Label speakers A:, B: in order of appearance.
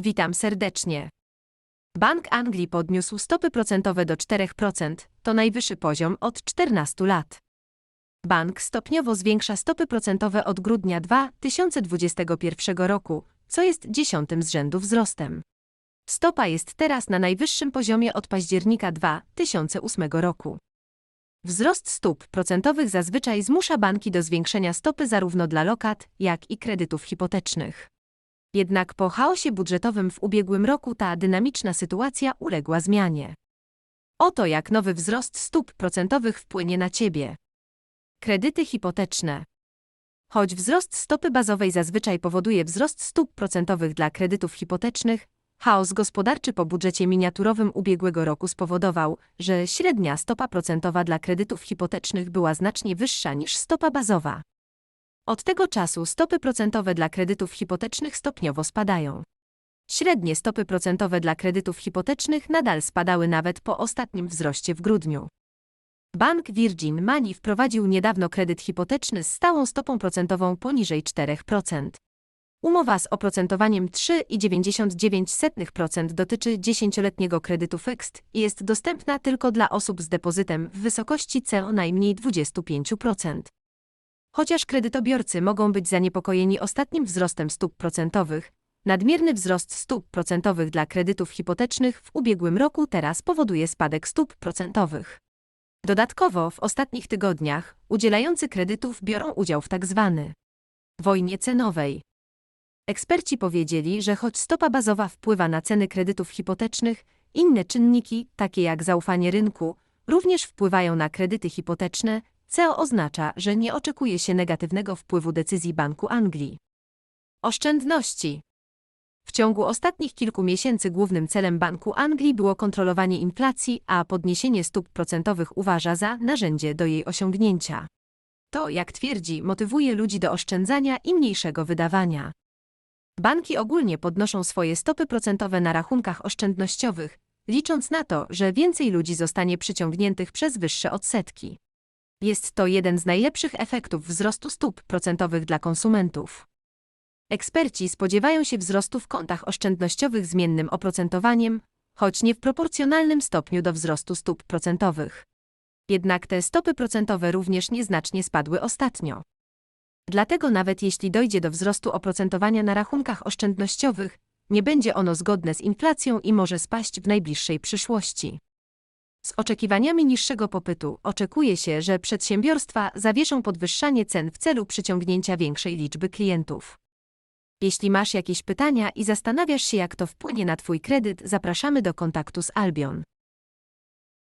A: Witam serdecznie. Bank Anglii podniósł stopy procentowe do 4%, to najwyższy poziom od 14 lat. Bank stopniowo zwiększa stopy procentowe od grudnia 2021 roku, co jest dziesiątym z rzędu wzrostem. Stopa jest teraz na najwyższym poziomie od października 2008 roku. Wzrost stóp procentowych zazwyczaj zmusza banki do zwiększenia stopy zarówno dla lokat, jak i kredytów hipotecznych. Jednak po chaosie budżetowym w ubiegłym roku ta dynamiczna sytuacja uległa zmianie. Oto jak nowy wzrost stóp procentowych wpłynie na Ciebie. Kredyty hipoteczne. Choć wzrost stopy bazowej zazwyczaj powoduje wzrost stóp procentowych dla kredytów hipotecznych, chaos gospodarczy po budżecie miniaturowym ubiegłego roku spowodował, że średnia stopa procentowa dla kredytów hipotecznych była znacznie wyższa niż stopa bazowa. Od tego czasu stopy procentowe dla kredytów hipotecznych stopniowo spadają. Średnie stopy procentowe dla kredytów hipotecznych nadal spadały nawet po ostatnim wzroście w grudniu. Bank Virgin Money wprowadził niedawno kredyt hipoteczny z stałą stopą procentową poniżej 4%. Umowa z oprocentowaniem 3,99% dotyczy 10-letniego kredytu fixed i jest dostępna tylko dla osób z depozytem w wysokości co najmniej 25%. Chociaż kredytobiorcy mogą być zaniepokojeni ostatnim wzrostem stóp procentowych, nadmierny wzrost stóp procentowych dla kredytów hipotecznych w ubiegłym roku teraz powoduje spadek stóp procentowych. Dodatkowo w ostatnich tygodniach udzielający kredytów biorą udział w tzw. wojnie cenowej. Eksperci powiedzieli, że choć stopa bazowa wpływa na ceny kredytów hipotecznych, inne czynniki, takie jak zaufanie rynku, również wpływają na kredyty hipoteczne, co oznacza, że nie oczekuje się negatywnego wpływu decyzji Banku Anglii. Oszczędności. W ciągu ostatnich kilku miesięcy głównym celem Banku Anglii było kontrolowanie inflacji, a podniesienie stóp procentowych uważa za narzędzie do jej osiągnięcia. To, jak twierdzi, motywuje ludzi do oszczędzania i mniejszego wydawania. Banki ogólnie podnoszą swoje stopy procentowe na rachunkach oszczędnościowych, licząc na to, że więcej ludzi zostanie przyciągniętych przez wyższe odsetki. Jest to jeden z najlepszych efektów wzrostu stóp procentowych dla konsumentów. Eksperci spodziewają się wzrostu w kontach oszczędnościowych zmiennym oprocentowaniem, choć nie w proporcjonalnym stopniu do wzrostu stóp procentowych. Jednak te stopy procentowe również nieznacznie spadły ostatnio. Dlatego nawet jeśli dojdzie do wzrostu oprocentowania na rachunkach oszczędnościowych, nie będzie ono zgodne z inflacją i może spaść w najbliższej przyszłości. Z oczekiwaniami niższego popytu oczekuje się, że przedsiębiorstwa zawieszą podwyższanie cen w celu przyciągnięcia większej liczby klientów. Jeśli masz jakieś pytania i zastanawiasz się, jak to wpłynie na Twój kredyt, zapraszamy do kontaktu z Albion.